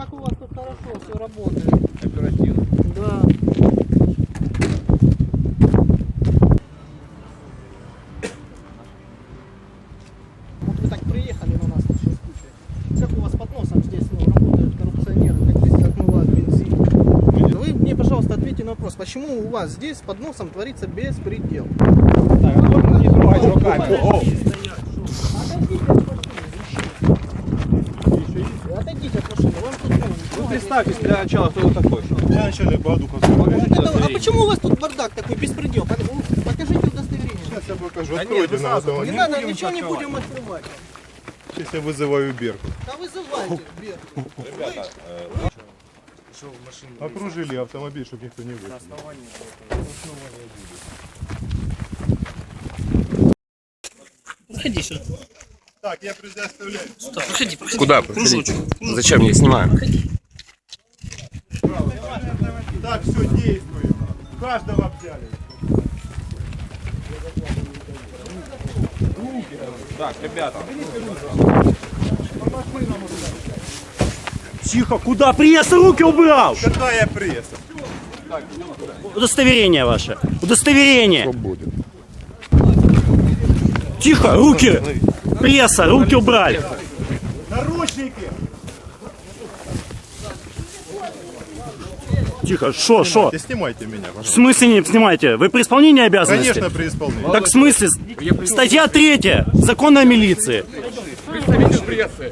как у вас тут хорошо все работает. Оперативно. Да. Вот вы так приехали на нас сейчас куча. Как у вас под носом здесь ну, работают коррупционеры, как здесь отмывают бензин? Вы мне, пожалуйста, ответьте на вопрос, почему у вас здесь под носом творится беспредел? Так, а можно не трогать руками? О, Отойдите от машины, вам тут ну, Ну представьтесь для начала, кто вы такой. Я начальник это- а почему у вас тут бардак такой, беспредел? Пок- Покажите удостоверение. Сейчас я покажу. Да Откройте нет, вы на сразу автомобиль. Не не надо, ничего не будем открывать. Сейчас я вызываю Берку. Да вызывайте, Бер. Окружили автомобиль, чтобы никто не вышел. Заходи сюда. Так, я предоставляю. Сюда, проходи, проходи. Куда проходить? Зачем я снимаю? Так, все, действуем. Каждого взяли. Так, ребята. Тихо, куда? Пресс руки убрал! Какая пресса? Удостоверение ваше. Удостоверение. Тихо, руки. Пресса, руки убрали. Наручники! Тихо, шо, шо? Снимайте меня, В пожалуйста. смысле не снимайте? Вы при исполнении обязанностей? Конечно, при исполнении. Так в смысле? Статья третья. Закон о милиции.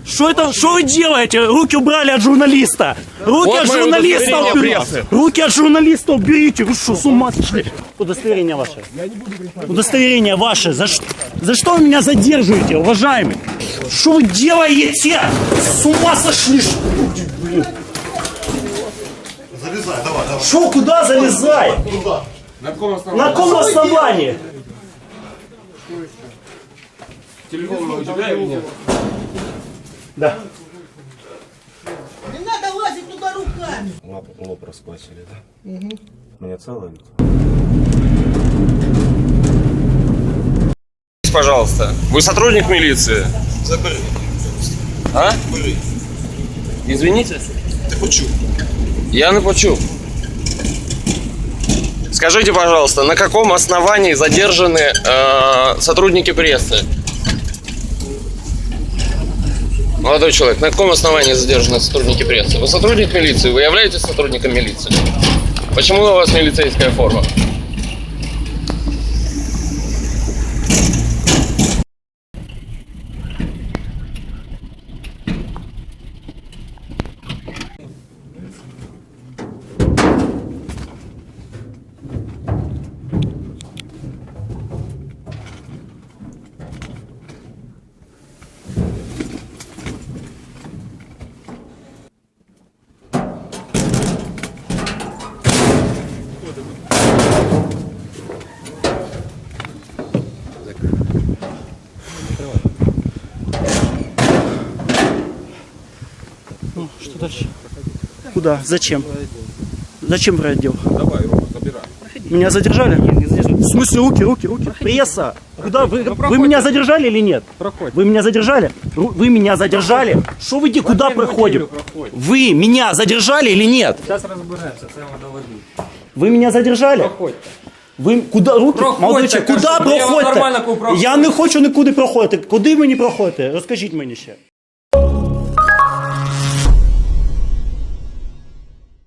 Что это? Что вы делаете? Руки убрали от журналиста. Руки Вот от мое журналиста удостоверение уберите. прессы. Руки от журналиста уберите. Вы что, с ума сошли? Удостоверение ваше. Удостоверение ваше. За, ш- за что вы меня задерживаете, уважаемый? Что вы делаете? С ума сошли? что ли, блин? Что, куда залезай? На каком основании? Телефон у тебя или нет? Да. Не надо лазить туда руками. Лоб, лоб расквасили, да? Угу. Мне целое лицо. Пожалуйста. Вы сотрудник милиции? А? Извините? Ти почув? Я не почув. Скажите, пожалуйста, на каком основании задержаны э, сотрудники прессы? Молодой человек, на каком основании задержаны сотрудники прессы? Вы сотрудник милиции, вы являетесь сотрудником милиции? Почему у вас милицейская форма? что дальше? Куда? Зачем? Зачем в отдел? Давай, Рома, забирай. Меня задержали? В смысле руки, руки, руки? Пресса! Куда вы? Ну, Вы меня задержали или нет? Проходь. Вы меня задержали? Ру- Вы меня задержали? Что вы где, куда проходим? Вы меня задержали или нет? Сейчас разбираемся, це вам доведу. Вы меня задержали? Проходьте. Ви куди руки? Проходьте, Молодой чоловік, кажу, куди я вам нормально проходите? проходжу. Я не хочу нікуди проходити. Куди мені проходити? Розкажіть мені ще.